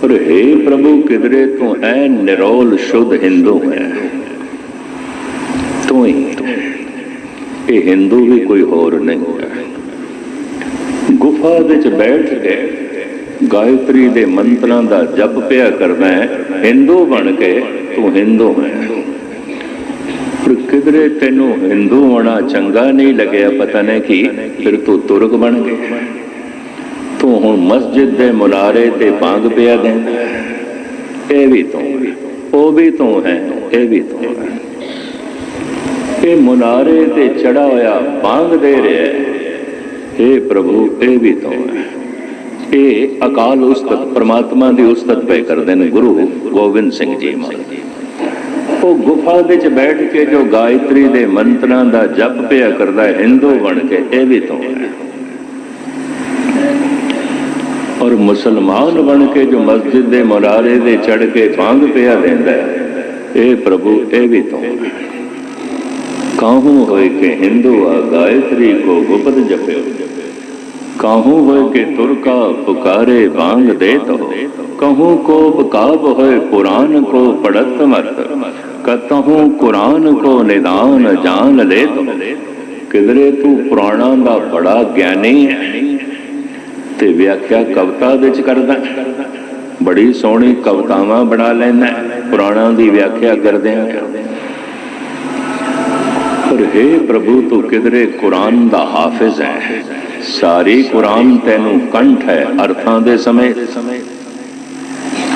ਪਰ हे ਪ੍ਰਭੂ ਕਿਦਰੇ ਤੂੰ ਐ ਨਿਰੋਲ ਸ਼ੁੱਧ ਹਿੰਦੂ ਹੈ? ਤੂੰ ਹੀ। ਇਹ ਹਿੰਦੂ ਵੀ ਕੋਈ ਹੋਰ ਨਹੀਂ ਹੈ। ਗੁਫਾ ਵਿੱਚ ਬੈਠ ਕੇ ਗਾਇਤਰੀ ਦੇ ਮੰਤਰਾਂ ਦਾ ਜਪ ਪਿਆ ਕਰਦਾ ਹੈ ਹਿੰਦੂ ਬਣ ਕੇ ਤੂੰ ਹਿੰਦੂ ਹੈ। ਪਰ ਕਿਧਰੇ ਤੈਨੂੰ ਹਿੰਦੂ ਹੋਣਾ ਚੰਗਾ ਨਹੀਂ ਲੱਗਿਆ, ਪਤਾ ਨਹੀਂ ਕਿ ਫਿਰ ਤੂੰ ਤੁਰਕ ਬਣ ਗਿਆ ਤੂੰ ਹੁਣ ਮਸਜਿਦ ਦੇ ਮੁਨਾਰੇ ਤੇ ਭੰਗ ਪਿਆ ਦੇਂਦਾ ਇਹ ਵੀ ਤੂੰ ਉਹ ਵੀ ਤੂੰ ਹੈ, ਇਹ ਵੀ ਤੂੰ ਹੈ। ਇਹ ਮੁਨਾਰੇ ਤੇ ਚੜਾ ਹੋਇਆ ਭੰਗ ਦੇ ਰਿਹਾ ਹੈ। ਪ੍ਰਭੂ, ਇਹ ਵੀ ਤੂੰ ਹੈ। ਇਹ ਅਕਾਲ ਉਸਤਤ, ਪ੍ਰਮਾਤਮਾ ਦੀ ਉਸਤਤ ਪੈ ਕਰਦੇ ਨੇ ਗੁਰੂ ਗੋਬਿੰਦ ਸਿੰਘ ਜੀ ਮਹਾਰਾਜ। ਉਹ ਗੁਫਾ ਦੇ ਵਿੱਚ ਬੈਠ ਕੇ ਜੋ ਗਾਇਤਰੀ ਦੇ ਮੰਤਰਾਂ ਦਾ ਜਪ ਪਿਆ ਕਰਦਾ ਹਿੰਦੂ ਬਣ ਕੇ, ਇਹ ਵੀ ਤੋਂ ਹੈ। ਔਰ ਮੁਸਲਮਾਨ ਬਣ ਕੇ ਜੋ ਮਸਜਿਦ ਦੇ ਮੁਰਾਰੇ ਦੇ ਚੜ ਕੇ ਭੰਗ ਪਿਆ ਲੈਂਦਾ ਇਹ ਪ੍ਰਭੂ ਇਹ ਵੀ ਤੂੰ ਕਾਹੂ ਹੋਏ ਕਿ ਹਿੰਦੂ ਆ ਗਾਇਤਰੀ ਕੋ ਗੁਪਤ ਜਪਿਓ? ਕਾਹੂ ਹੋਏ ਕਿ ਤੁਰਕਾ ਪੁਕਾਰੇ ਬਾੰਗ ਦੇ ਤੋ ਕਹੂੰ ਕੋ ਬਕਾਬ ਹੋਏ ਕੁਰਾਨ ਕੋ ਪੜਤ ਮਤ? ਕਤਹੂੰ ਕੁਰਾਨ ਕੋ ਨਿਦਾਨ ਜਾਣ ਲੈ ਤੋ ਕਿਦਰੇ ਤੂੰ ਪੁਰਾਣਾ ਦਾ ਬੜਾ ਗਿਆਨੀ ਹੈ? ਤੇ ਵਿਆਖਿਆ ਕਵਿਤਾ ਵਿੱਚ ਕਰਦਾ ਬੜੀ ਸੋਹਣੀ ਕਵਿਤਾਵਾਂ ਬਣਾ ਲੈਂਦਾ ਪੁਰਾਣਾ ਦੀ ਵਿਆਖਿਆ ਕਰਦੇ ਆ ਪਰ हे ਪ੍ਰਭੂ, ਤੂੰ ਕਿਦਰੇ ਕੁਰਾਨ ਦਾ ਹਾਫਿਜ਼ ਹੈ। ਸਾਰੀ ਕੁਰਾਨ ਤੈਨੂੰ ਕੰਠ ਹੈ ਅਰਥਾਂ ਦੇ ਸਮੇਂ।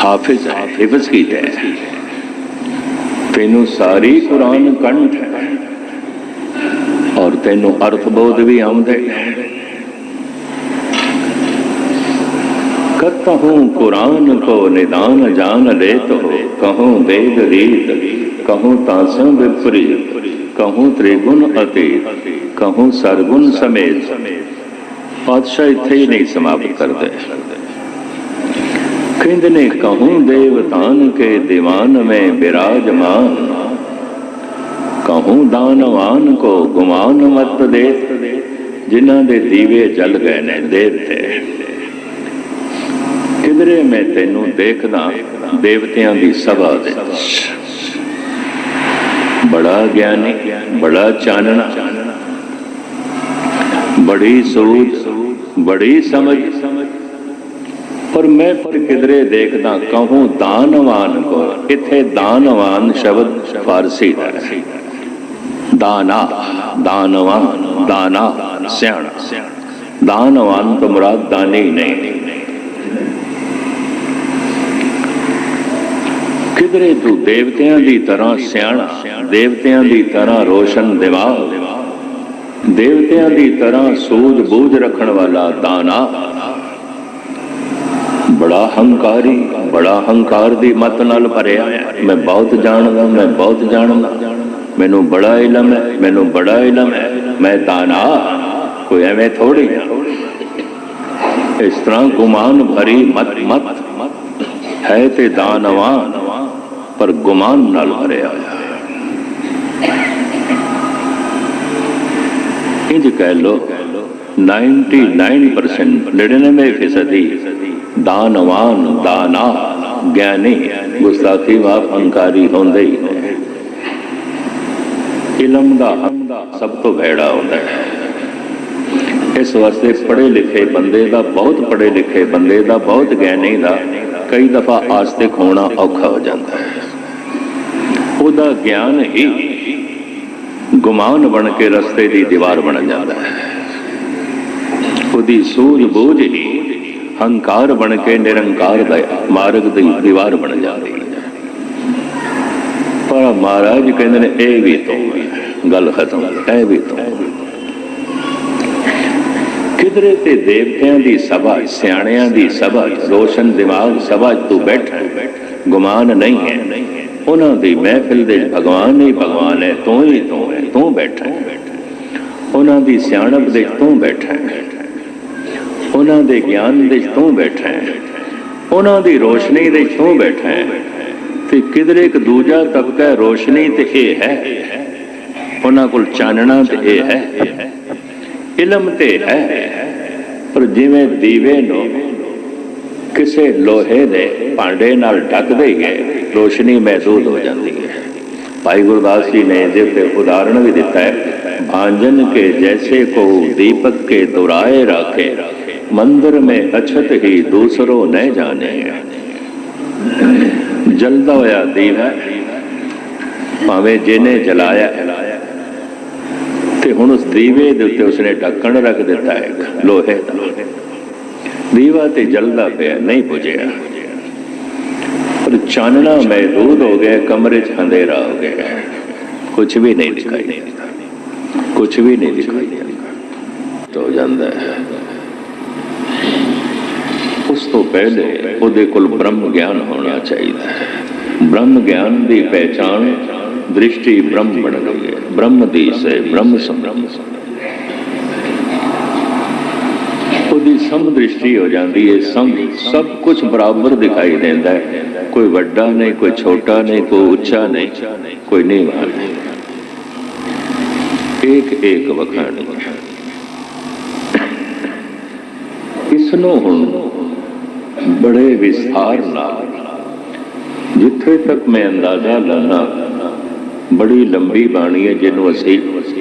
ਹਾਫਿਜ਼ ਹੈ, ਹਿਫਜ਼ ਕੀਤਾ ਹੈ ਤੈਨੂੰ ਸਾਰੀ ਕੁਰਾਨ ਕੰਠ ਹੈ। ਔਰ ਤੈਨੂੰ ਅਰਥ ਬੋਧ ਵੀ ਆਉਂਦੇ। ਕਤਹੂੰ ਕੁਰਾਨ ਕੋ ਨਿਦਾਨ ਜਾਣ ਲੈ ਤੋ। ਕਹੂੰ ਵੇਦ ਰੀਤ, ਕਹੂੰ ਤਾਸੰ ਵਿਪਰੀਤ। ਕਹੂੰ ਤ੍ਰਿਗੁਣ ਅਤੀਤ, ਕਹੂੰ ਸਰਗੁਣ ਸਮੇਤ। ਪਾਤਸ਼ਾਹ ਇੱਥੇ ਹੀ ਨਹੀਂ ਸਮਾਪਤ ਕਰਦੇ। ਕਹਿੰਦੇ ਨੇ, ਕਹੂੰ ਦੇਵਤਾਨ ਕੇ ਦੀਵਾਨ ਮੈਂ ਬਿਰਾਜਮਾਨ। ਕਹੂੰ ਦਾਨਵਾਨ ਕੋ ਗੁਮਾਨ ਮਤ ਦੇ। ਜਿਨ੍ਹਾਂ ਦੇ ਦੀਵੇ ਜਲ ਗਏ ਨੇ ਦੇਵਤੇ ਕਿਧਰੇ ਮੈਂ ਤੈਨੂੰ ਦੇਖਦਾ, ਦੇਵਤਿਆਂ ਦੀ ਸਭਾ ਦੇ ਵਿੱਚ। ਬੜਾ ਗਿਆਨੀ, ਬੜਾ ਚਾਨਣਾ। ਬੜੀ ਸੋਚ ਬੜੀ ਸਮਝ। ਪਰ ਮੈਂ ਪਰ ਕਿਧਰੇ ਦੇਖਦਾ ਕਹੂੰ ਦਾਨਵਾਨ ਕੋ, ਇੱਥੇ ਦਾਨਵਾਨ ਸ਼ਬਦ ਫਾਰਸੀ ਦਾ ਹੈ। ਦਾਨਾ, ਦਾਨਵਾਨ, ਦਾਨਾ, ਸਿਆਣਾ। ਦਾਨਵਾਨ ਤੋਂ ਮੁਰਾਦ ਦਾਨੀ ਨਹੀਂ। ਕਿਧਰੇ ਤੂੰ ਦੇਵਤਿਆਂ ਦੀ ਤਰ੍ਹਾਂ ਸਿਆਣਾ, ਦੇਵਤਿਆਂ ਦੀ ਤਰ੍ਹਾਂ ਰੋਸ਼ਨ ਦਿਵਾ ਦੇਵਤਿਆਂ ਦੀ ਤਰ੍ਹਾਂ ਸੂਝ ਬੂਝ ਰੱਖਣ ਵਾਲਾ ਦਾਨਾ। ਬੜਾ ਹੰਕਾਰੀ, ਬੜਾ ਹੰਕਾਰ ਦੀ ਮਤ ਨਾਲ ਭਰਿਆ। ਮੈਂ ਬਹੁਤ ਜਾਣਦਾ, ਮੈਂ ਬਹੁਤ ਜਾਣਦਾ। ਮੈਨੂੰ ਬੜਾ ਇਲਮ ਹੈ, ਮੈਨੂੰ ਬੜਾ ਇਲਮ ਹੈ, ਮੈਂ ਦਾਨਾ, ਕੋਈ ਐਵੇਂ ਥੋੜੀ ਇਸ ਤਰ੍ਹਾਂ ਗੁਮਾਨ ਭਰੀ ਮਤ ਮਤ। ਹੈ ਤੇ ਦਾਨਵਾਨ। ਪਰ ਗੁਮਾਨ ਨਾਲ ਭਰਿਆ ਹੋਇਆ ਹੈ ਇੰਜ ਕਹਿ ਲੋ 99% 99 ਫੀਸਦੀ ਦਾਨਵਾਨ, ਦਾਨਾ, ਗਿਆਨੀ, ਗੁਸਤਾਖੀ ਵਾਫ ਹੰਕਾਰੀ ਹੁੰਦੇ ਹੀ ਨੇ। ਇਲਮ ਦਾ ਸਭ ਤੋਂ ਭੈੜਾ ਹੁੰਦਾ ਹੈ। ਇਸ ਵਾਸਤੇ ਪੜ੍ਹੇ ਲਿਖੇ ਬੰਦੇ ਦਾ, ਬਹੁਤ ਪੜ੍ਹੇ ਲਿਖੇ ਬੰਦੇ ਦਾ, ਬਹੁਤ ਗਿਆਨੀ ਦਾ ਕਈ ਦਫਾ ਆਸਤਿਕ ਹੋਣਾ ਔਖਾ ਹੋ ਜਾਂਦਾ ਹੈ। ਉਹਦਾ ਗਿਆਨ ਹੀ ਗੁਮਾਨ ਬਣ ਕੇ ਰਸਤੇ ਦੀ ਦੀਵਾਰ ਬਣ ਜਾਂਦਾ ਹੈ। ਉਹਦੀ ਸੂਝ ਬੋਝ ਹੀ ਹੰਕਾਰ ਬਣ ਕੇ ਨਿਰੰਕਾਰ ਦਾ ਮਾਰਗ ਦੀ ਦੀਵਾਰ ਬਣ ਜਾਂਦੀ ਹੈ। ਪਰ ਮਹਾਰਾਜ ਕਹਿੰਦੇ ਨੇ, ਇਹ ਵੀ ਤੋਂ ਗੱਲ ਖਤਮ, ਇਹ ਵੀ ਤੋਂ ਕਿਧਰੇ ਤੇ ਦੇਵਤਿਆਂ ਦੀ ਸਭਾ, ਸਿਆਣਿਆਂ ਦੀ ਸਭਾ, ਰੋਸ਼ਨ ਦਿਮਾਗ ਸਭਾ 'ਚ ਤੂੰ ਬੈਠ ਗੁਮਾਨ ਨਹੀਂ ਹੈ। ਉਹਨਾਂ ਦੀ ਮਹਿਫਿਲ ਦੇ ਭਗਵਾਨ ਹੀ ਭਗਵਾਨ ਹੈ, ਤੂੰ ਹੀ ਤੂੰ ਹੈ, ਤੂੰ ਬੈਠਾ ਹੈ। ਉਹਨਾਂ ਦੀ ਸਿਆਣਪ ਦੇ ਤੂੰ ਬੈਠਾ ਹੈ। ਉਹਨਾਂ ਦੇ ਗਿਆਨ ਦੇ ਤੂੰ ਬੈਠਾ ਹੈ। ਉਹਨਾਂ ਦੀ ਰੋਸ਼ਨੀ ਦੇ ਤੂੰ ਬੈਠਾ ਹੈ। ਤੇ ਕਿਧਰੇ ਇੱਕ ਦੂਜਾ ਤਬਕਾ ਰੋਸ਼ਨੀ ਤੇ ਇਹ ਹੈ। ਉਹਨਾਂ ਕੋਲ ਚਾਨਣਾ ਤੇ ਇਹ ਹੈ। ਇਲਮ ਤੇ ਹੈ। ਪਰ ਜਿਵੇਂ ਦੀਵੇ ਨੂੰ ਕਿਸੇ ਲੋਹੇ ਦੇ ਭਾਂਡੇ ਨਾਲ ਢੱਕ ਦੇਈਏ ਰੋਸ਼ਨੀ ਮਹਿਸੂਸ ਹੋ ਜਾਂਦੀ ਹੈ। ਭਾਈ ਗੁਰਦਾਸ ਜੀ ਨੇ ਇਹਦੇ ਤੇ ਉਦਾਹਰਣ ਵੀ ਦਿੱਤਾ ਹੈ। ਭਾਂਜਨ ਕੇ ਜੈਸੇ ਕੋ ਦੀਪਕ ਕੇ ਦੁਰਾਏ ਰਾਖੇ। ਮੰਦਰ में ਅਛਤ ਹੀ ਦੂਸਰੋ न ਜਾਣੇ। ਜਲਦਾ ਹੋਇਆ ਦੀਵਾ ਭਾਵੇਂ ਜਿਹਨੇ ਜਲਾਇਆ ਤੇ ਹੁਣ ਉਸ ਦੀਵੇ ਦੇ ਉੱਤੇ ਉਸਨੇ ਢੱਕਣ ਰੱਖ ਦਿੱਤਾ ਹੈ। ਲੋਹੇ ਦਾ। ਦੀਵਾ ਤੇ ਜਲਦਾ ਪਿਆ ਨਹੀਂ ਬੁਝਿਆ ਪਰ ਚਾਨਣਾ ਮਹਿਦੂਦ ਹੋ ਗਿਆ ਕਮਰੇ 'ਚ ਅੰਧੇਰਾ ਹੋ ਗਿਆ। ਕੁਝ ਵੀ ਨਹੀਂ ਦਿਖਾਈ। ਦਿੰਦਾ ਕੁਝ ਵੀ ਨਹੀਂ ਦਿਖਾਈ। ਦਿੰਦਾ ਤੋ ਜਾਂਦਾ ਹੈ। ਉਸ ਤੋਂ ਪਹਿਲੇ ਉਹਦੇ ਕੋਲ ਬ੍ਰਹਮ ਗਿਆਨ ਹੋਣਾ ਚਾਹੀਦਾ ਹੈ। ਬ੍ਰਹਮ ਗਿਆਨ ਦੀ ਪਹਿਚਾਣ ਦ੍ਰਿਸ਼ਟੀ ਬ੍ਰਹਮ ਬਣ ਗਈ ਹੈ। ਬ੍ਰਹਮ ਦੀ ਸੇ ਬ੍ਰਹਮ ਸੰਬ੍ਰਹਮ ਉਹਦੀ ਸਮ ਦ੍ਰਿਸ਼ਟੀ ਹੋ ਜਾਂਦੀ ਹੈ ਸਮ ਸਭ ਕੁਝ ਬਰਾਬਰ ਦਿਖਾਈ ਦਿੰਦਾ ਹੈ ਕੋਈ ਵੱਡਾ ਨਹੀਂ, ਕੋਈ ਛੋਟਾ ਨਹੀਂ, ਕੋਈ ਉੱਚਾ ਨਹੀਂ, ਕੋਈ ਨੀਵਾਂ ਨਹੀਂ। ਇੱਕ ਇੱਕ ਵਖਾਣੀ। ਇਸ ਨੂੰ ਹੁਣ ਬੜੇ ਵਿਸਥਾਰ ਨਾਲ ਜਿੱਥੇ ਤੱਕ ਮੈਂ ਅੰਦਾਜ਼ਾ ਲਾਣਾ ਬੜੀ ਲੰਬੀ ਬਾਣੀ ਹੈ ਜਿਹਨੂੰ ਅਸੀਂ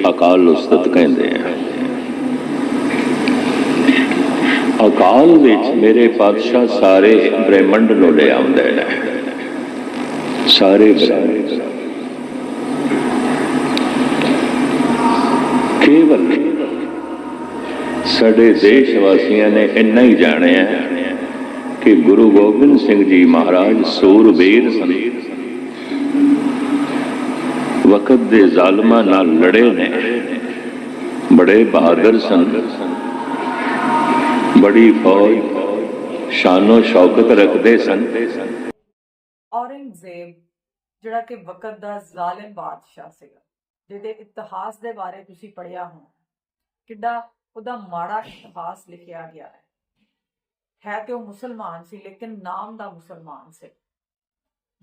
ਅਕਾਲ ਉਸਤਤ ਕਹਿੰਦੇ ਹਾਂ। ਅਕਾਲ ਵਿੱਚ ਮੇਰੇ ਪਾਤਸ਼ਾਹ ਸਾਰੇ ਬ੍ਰਹਿਮੰਡ ਨੂੰ ਲੈ ਆਉਂਦੇ ਨੇ। ਸਾਰੇ ਬ੍ਰਹਿਮੰਡ। ਕੇਵਲ ਸਾਡੇ ਦੇਸ਼ ਵਾਸੀਆਂ ਨੇ ਇੰਨਾ ਹੀ ਜਾਣਿਆ ਕਿ ਗੁਰੂ ਗੋਬਿੰਦ ਸਿੰਘ ਜੀ ਮਹਾਰਾਜ ਸੂਰਬੀਰ ਸਨ। ਵਕਤ ਦੇ ਜ਼ਾਲਮਾਂ ਨਾਲ ਲੜੇ ਨੇ। ਬੜੇ ਬਹਾਦਰ ਸਨ। ਬੜੀ ਫੌਜ ਸ਼ਾਨੋ ਸ਼ੌਕਤ ਰੱਖਦੇ ਸਨ। ਔਰੰਗਜ਼ੇਬ, ਜਿਹੜਾ ਕਿ ਵਕਤ ਦਾ ਜ਼ਾਲਿਮ ਬਾਦਸ਼ਾਹ ਸੀਗਾ, ਜਿਹਦੇ ਇਤਿਹਾਸ ਦੇ ਬਾਰੇ ਤੁਸੀਂ ਪੜ੍ਹਿਆ ਹੋ ਕਿੱਡਾ ਉਹਦਾ ਮਾੜਾ ਇਤਿਹਾਸ ਲਿਖਿਆ ਗਿਆ ਹੈ। ਹੈ ਕਿ ਉਹ ਮੁਸਲਮਾਨ ਸੀ, ਲੇਕਿਨ ਨਾਮ ਦਾ ਮੁਸਲਮਾਨ ਸੀ,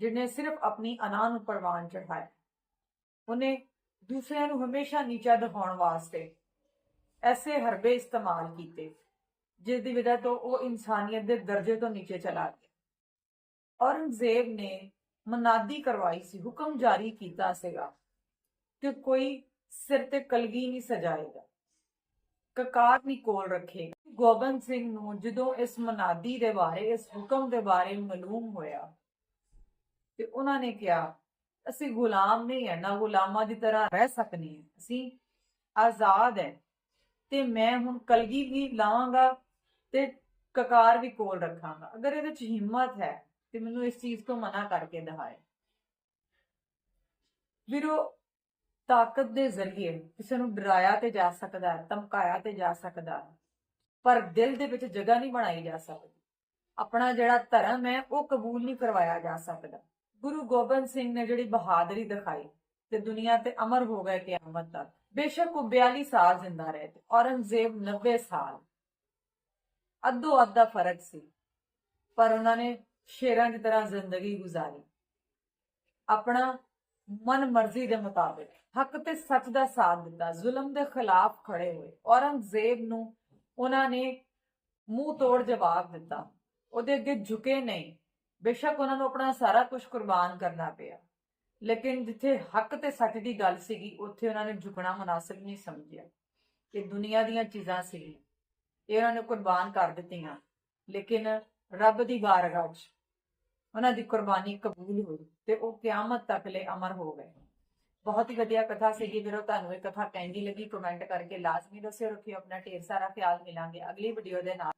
ਜਿਹਨੇ ਸਿਰਫ ਆਪਣੀ ਅਨਾ ਨੂੰ ਪ੍ਰਵਾਨ ਚੜਾਇਆ ਉਹਨੇ ਦੂਸਰਿਆਂ ਨੂੰ ਹਮੇਸ਼ਾ ਨੀਚਾ ਦਿਖਾਉਣ ਵਾਸਤੇ ਐਸੇ ਹਰਬੇ ਇਸਤੇਮਾਲ ਕੀਤੇ। ਜਿਸ ਦੀ ਵਜ੍ਹਾ ਤੋਂ ਉਹ ਇਨਸਾਨੀਅਤ ਦੇ ਦਰਜੇ ਤੋਂ ਨੀਚੇ ਚਲਾ ਗਿਆ। ਔਰੰਗਜ਼ੇਬ ਨੇ ਮਨਾਦੀ ਕਰਵਾਈ ਸੀ, ਹੁਕਮ ਜਾਰੀ ਕੀਤਾ ਸੀਗਾ ਕਿ ਕੋਈ ਸਿਰ ਤੇ ਕਲਗੀ ਨਹੀਂ ਸਜਾਏਗਾ, ਕਕਾਰ ਨਹੀਂ ਕੋਲ ਰੱਖੇਗਾ। ਗੋਬਿੰਦ ਸਿੰਘ ਨੂੰ ਜਦੋਂ ਇਸ ਮਨਾਦੀ ਦੇ ਬਾਰੇ, ਇਸ ਹੁਕਮ ਦੇ ਬਾਰੇ ਮਾਲੂਮ ਹੋਇਆ ਤੇ ਉਹਨਾਂ ਨੇ ਕਿਹਾ, ਅਸੀਂ ਗੁਲਾਮ ਨਹੀਂ ਹੈ, ਨਾ ਗੁਲਾਮਾਂ ਦੀ ਤਰ੍ਹਾਂ ਰਹਿ ਸਕਨੇ ਹਾਂ। ਅਸੀਂ ਆਜ਼ਾਦ ਹੈ ਤੇ ਮੈਂ ਹੁਣ ਕਲਗੀ ਵੀ ਲਾਵਾਂਗਾ ਤੇ ਕਕਾਰ ਵੀ ਕੋਲ ਰੱਖਾਂਗਾ। ਅਗਰ ਇਹਦੇ ਚ ਹਿੰਮਤ ਹੈ, ਤੇ ਮੈਨੂੰ ਇਸ ਚੀਜ਼ ਤੋਂ ਮਨਾ ਕਰਕੇ ਦਿਖਾਏ। ਵੀਰੋ, ਤਾਕਤ ਦੇ ਜ਼ਰੀਏ ਕਿਸੇ ਨੂੰ ਡਰਾਇਆ ਤੇ ਜਾ ਸਕਦਾ ਹੈ ਧਮਕਾਇਆ ਤੇ ਜਾ ਸਕਦਾ ਹੈ ਪਰ ਦਿਲ ਦੇ ਵਿੱਚ ਜਗ੍ਹਾ ਨਹੀਂ ਬਣਾਈ ਜਾ ਸਕਦੀ। ਆਪਣਾ ਜਿਹੜਾ ਧਰਮ ਹੈ, ਉਹ ਕਬੂਲ ਨਹੀਂ ਕਰਵਾਇਆ ਜਾ ਸਕਦਾ। ਗੁਰੂ ਗੋਬਿੰਦ ਸਿੰਘ ਨੇ ਜਿਹੜੀ ਬਹਾਦਰੀ ਦਿਖਾਈ, ਤੇ ਦੁਨੀਆ ਤੇ ਅਮਰ ਹੋ ਗਏ ਕਿਆਮਤ ਤੱਕ। ਬੇਸ਼ੱਕ ਉਹ 42 ਸਾਲ ਜ਼ਿੰਦਾ ਰਹੇ ਤੇ ਔਰੰਗਜ਼ੇਬ 90 ਸਾਲ। ਅੱਧੋ ਅੱਧਾ ਫ਼ਰਕ ਸੀ। ਪਰ ਉਹਨਾਂ ਨੇ ਸ਼ੇਰਾਂ ਦੀ ਤਰ੍ਹਾਂ ਜ਼ਿੰਦਗੀ ਗੁਜ਼ਾਰੀ। ਆਪਣਾ ਮਨ ਮਰਜ਼ੀ ਦੇ ਮੁਤਾਬਿਕ ਹੱਕ ਤੇ ਸੱਚ ਦਾ ਸਾਥ ਦਿੱਤਾ। ਜ਼ੁਲਮ ਦੇ ਖਿਲਾਫ ਖੜੇ ਹੋਏ। ਔਰੰਗਜ਼ੇਬ ਨੂੰ ਉਹਨਾਂ ਨੇ ਮੂੰਹ ਤੋੜ ਜਵਾਬ ਦਿੱਤਾ। ਉਹਦੇ ਅੱਗੇ ਝੁਕੇ ਨਹੀਂ। ਬੇਸ਼ੱਕ ਉਹਨਾਂ ਨੂੰ ਆਪਣਾ ਸਾਰਾ ਕੁਝ ਕੁਰਬਾਨ ਕਰਨਾ ਪਿਆ। ਲੇਕਿਨ ਜਿੱਥੇ ਹੱਕ ਤੇ ਸੱਚ ਦੀ ਗੱਲ ਸੀਗੀ, ਉੱਥੇ ਉਹਨਾਂ ਨੇ ਝੁਕਣਾ ਮناسب ਨਹੀਂ ਸਮਝਿਆ। ਕਿ ਦੁਨੀਆ ਦੀਆਂ ਚੀਜ਼ਾਂ ਸੀ ਇਹ ਉਹਨਾਂ ਨੇ ਕੁਰਬਾਨ ਕਰ ਦਿੱਤੀਆਂ। ਲੇਕਿਨ ਰੱਬ ਦੀ ਬਾਰਗਾਹ 'ਚ ਉਹਨਾਂ ਦੀ ਕੁਰਬਾਨੀ ਕਬੂਲ ਹੋਈ ਤੇ ਉਹ ਕਿਆਮਤ ਤੱਕ ਲਈ ਅਮਰ ਹੋ ਗਏ। ਬਹੁਤ ਹੀ ਵਧੀਆ ਕਥਾ ਸੀਗੀ ਵੀਰੋ, ਤੁਹਾਨੂੰ ਇਹ ਕਥਾ ਕਹਿੰਦੀ ਲੱਗੀ, ਕਮੈਂਟ ਕਰਕੇ ਲਾਜ਼ਮੀ ਦੱਸਿਓ, ਰੱਖਿਓ, ਆਪਣਾ ਢੇਰ ਸਾਰਾ ਖਿਆਲ ਮਿਲਾਂਗੇ ਅਗਲੀ ਵੀਡੀਓ ਦੇ ਨਾਲ।